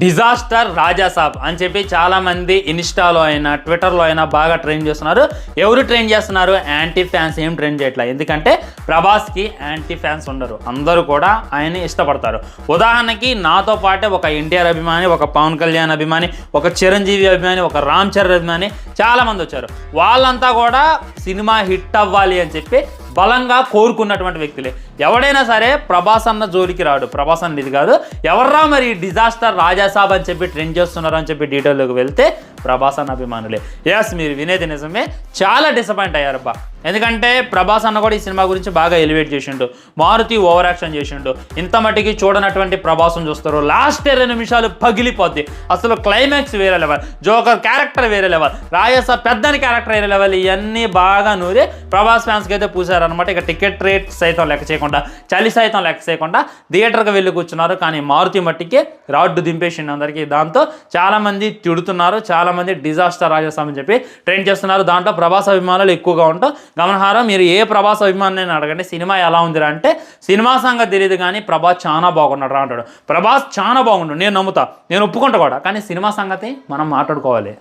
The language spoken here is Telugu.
డిజాస్టర్ రాజాసాబ్ అని చెప్పి చాలా మంది ఇన్స్టాలో అయినా ట్విట్టర్లో అయినా బాగా ట్రైన్ చేస్తున్నారు. ఎవరు ట్రైన్ చేస్తున్నారు? యాంటీ ఫ్యాన్స్ ఏం ట్రైన్ చేయట్లేదు ఎందుకంటే ప్రభాస్కి యాంటీ ఫ్యాన్స్ ఉండరు. అందరూ కూడా ఆయన్ని ఇష్టపడతారు. ఉదాహరణకి నాతో పాటే ఒక ఎన్టీఆర్ అభిమాని ఒక పవన్ కళ్యాణ్ అభిమాని ఒక చిరంజీవి అభిమాని ఒక రామ్ చరణ్ అభిమాని చాలామంది వచ్చారు. వాళ్ళంతా కూడా సినిమా హిట్ అవ్వాలి అని చెప్పి బలంగా కోరుకున్నటువంటి వ్యక్తులే. ఎవడైనా సరే ప్రభాస్ అన్న జోలికి రాడు. ప్రభాస్ అన్న ఇది కాదు. ఎవర్రా మరి డిజాస్టర్ రాజాసాబ్ అని చెప్పి ట్రెండ్ చేస్తున్నారు అని చెప్పి డీటెయిల్లోకి వెళ్తే ప్రభాస్ అన్న అభిమానులే. ఎస్ మీరు వినేది నిజమే. చాలా డిసప్పాయింట్ అయ్యారబ్బా. ఎందుకంటే ప్రభాస్ అన్న కూడా ఈ సినిమా గురించి బాగా ఎలివేట్ చేసిండు. మారుతి ఓవర్ యాక్షన్ చేసిండు. ఇంత మట్టికి చూడనటువంటి ప్రభాసం చూస్తారు. లాస్ట్ ఇరవై నిమిషాలు పగిలిపోద్ది. అసలు క్లైమాక్స్ వేరే లెవెల్ జోకర్ క్యారెక్టర్ వేరే లెవెల్ రాయస పెద్దని క్యారెక్టర్ వేరే లెవెల్ ఇవన్నీ బాగా నూరి ప్రభాస్ ఫ్యాన్స్కి అయితే పూసారనమాట ఇక టికెట్ రేట్ సైతం లెక్క చేయకుండా చలి సైతం లెక్క చేయకుండా థియేటర్కి వెళ్ళి కూర్చున్నారు. కానీ మారుతి మట్టికి రాడ్డు దింపేసిండు అందరికీ. దాంతో చాలామంది తిడుతున్నారు. చాలామంది డిజాస్టర్ రాజేస్తాం అని చెప్పి ట్రెండ్ చేస్తున్నారు. దాంట్లో ప్రభాస్ అభిమానులు ఎక్కువగా ఉంటాం గమనహారం మీరు ఏ ప్రభాస్ అభిమాని అడగండి సినిమా ఎలా ఉందిరా అంటే సినిమా సంగతి తెలియదు కానీ ప్రభాస్ చాలా బాగున్నాడు రా అంటాడు. ప్రభాస్ చాలా బాగుండు నేను నమ్ముతా నేను ఒప్పుకుంటా కూడా. కానీ సినిమా సంగతి మనం మాట్లాడుకోవాలి.